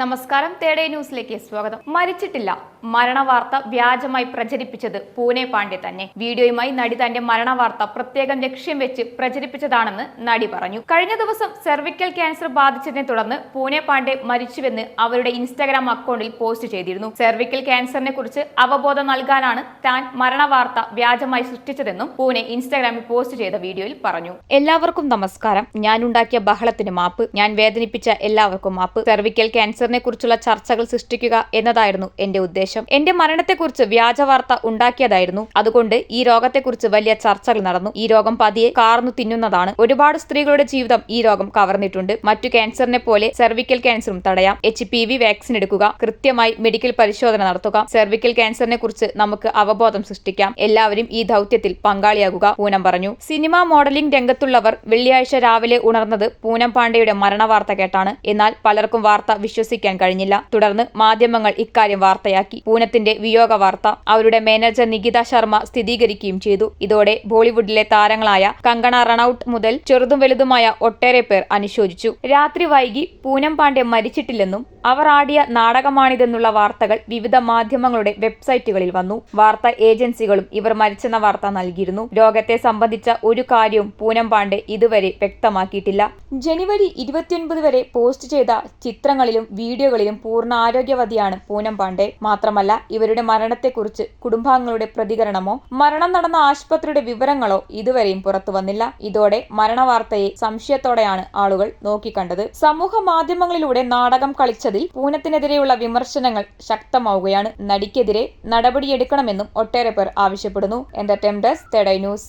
നമസ്കാരം തേടേ ന്യൂസിലേക്ക് സ്വാഗതം. മരിച്ചിട്ടില്ല. മരണവാർത്ത വ്യാജമായി പ്രചരിപ്പിച്ചത് പൂനെ പാണ്ഡ്യ തന്നെ. വീഡിയോയുമായി നടി തന്റെ മരണവാർത്ത പ്രത്യേകം ലക്ഷ്യം വെച്ച് പ്രചരിപ്പിച്ചതാണെന്ന് നടി പറഞ്ഞു. കഴിഞ്ഞ ദിവസം സെർവിക്കൽ ക്യാൻസർ ബാധിച്ചതിനെ തുടർന്ന് പൂനെ പാണ്ഡെ മരിച്ചുവെന്ന് അവരുടെ ഇൻസ്റ്റാഗ്രാം അക്കൗണ്ടിൽ പോസ്റ്റ് ചെയ്തിരുന്നു. സെർവിക്കൽ ക്യാൻസറിനെ കുറിച്ച് അവബോധം നൽകാനാണ് താൻ മരണവാർത്ത വ്യാജമായി സൃഷ്ടിച്ചതെന്നും പൂനെ ഇൻസ്റ്റാഗ്രാമിൽ പോസ്റ്റ് ചെയ്ത വീഡിയോയിൽ പറഞ്ഞു. എല്ലാവർക്കും നമസ്കാരം. ഞാൻ ഉണ്ടാക്കിയ ബഹളത്തിന് മാപ്പ്. ഞാൻ വേദനിപ്പിച്ച എല്ലാവർക്കും മാപ്പ്. സെർവിക്കൽ ക്യാൻസറിനെ കുറിച്ചുള്ള ചർച്ചകൾ സൃഷ്ടിക്കുക എന്നതായിരുന്നു എന്റെ ഉദ്ദേശം. എന്റെ മരണത്തെക്കുറിച്ച് വ്യാജ വാർത്ത ഉണ്ടാക്കിയതായിരുന്നു. അതുകൊണ്ട് ഈ രോഗത്തെക്കുറിച്ച് വലിയ ചർച്ചകൾ നടന്നു. ഈ രോഗം പതിയെ കാർന്നു തിന്നുന്നതാണ്. ഒരുപാട് സ്ത്രീകളുടെ ജീവിതം ഈ രോഗം കവർന്നിട്ടുണ്ട്. മറ്റു ക്യാൻസറിനെ പോലെ സെർവിക്കൽ ക്യാൻസറും തടയാം. എച്ച് പി വി വാക്സിൻ എടുക്കുക കൃത്യമായി മെഡിക്കൽ പരിശോധന നടത്തുക സെർവിക്കൽ ക്യാൻസറിനെ കുറിച്ച് നമുക്ക് അവബോധം സൃഷ്ടിക്കാം. എല്ലാവരും ഈ ദൗത്യത്തിൽ പങ്കാളിയാകുക പൂനം പറഞ്ഞു. സിനിമാ മോഡലിംഗ് രംഗത്തുള്ളവർ വെള്ളിയാഴ്ച രാവിലെ ഉണർന്നത് പൂനം പാണ്ഡെയുടെ മരണവാർത്ത കേട്ടാണ്. എന്നാൽ പലർക്കും വാർത്ത വിശ്വസിക്കാൻ കഴിഞ്ഞില്ല. തുടർന്ന് മാധ്യമങ്ങൾ ഇക്കാര്യം വാർത്തയാക്കി. പൂനത്തിന്റെ വിയോഗ വാർത്ത അവരുടെ മാനേജർ നികിത ശർമ്മ സ്ഥിരീകരിക്കുകയും ചെയ്തു. ഇതോടെ ബോളിവുഡിലെ താരങ്ങളായ കങ്കണ റണൌട്ട് മുതൽ ചെറുതും വലുതുമായ ഒട്ടേറെ പേർ അനുശോചിച്ചു. രാത്രി വൈകി പൂനം പാണ്ഡ്യ മരിച്ചിട്ടില്ലെന്നും അവർ ആടിയ നാടകമാണിതെന്നുള്ള വാർത്തകൾ വിവിധ മാധ്യമങ്ങളുടെ വെബ്സൈറ്റുകളിൽ വന്നു. വാർത്താ ഏജൻസികളും ഇവർ മരിച്ചെന്ന വാർത്ത നൽകിയിരുന്നു. രോഗത്തെ സംബന്ധിച്ച ഒരു കാര്യവും പൂനം പാണ്ഡെ ഇതുവരെ വ്യക്തമാക്കിയിട്ടില്ല. ജനുവരി ഇരുപത്തിയൊൻപത് വരെ പോസ്റ്റ് ചെയ്ത ചിത്രങ്ങളിലും വീഡിയോകളിലും പൂർണ ആരോഗ്യവതിയാണ് പൂനം പാണ്ഡെ. മാത്രമല്ല ഇവരുടെ മരണത്തെക്കുറിച്ച് കുടുംബാംഗങ്ങളുടെ പ്രതികരണമോ മരണം നടന്ന ആശുപത്രിയുടെ വിവരങ്ങളോ ഇതുവരെയും പുറത്തു വന്നില്ല. ഇതോടെ മരണവാർത്തയെ സംശയത്തോടെയാണ് ആളുകൾ നോക്കിക്കണ്ടത്. സമൂഹ മാധ്യമങ്ങളിലൂടെ നാടകം കളിച്ചതിൽ പൂനത്തിനെതിരെയുള്ള വിമർശനങ്ങൾ ശക്തമാവുകയാണ്. നടിക്കെതിരെ നടപടിയെടുക്കണമെന്നും ഒട്ടേറെ പേർ ആവശ്യപ്പെടുന്നു. എന്റർടൈം ഡെസ്ക് തെഡൈ ന്യൂസ്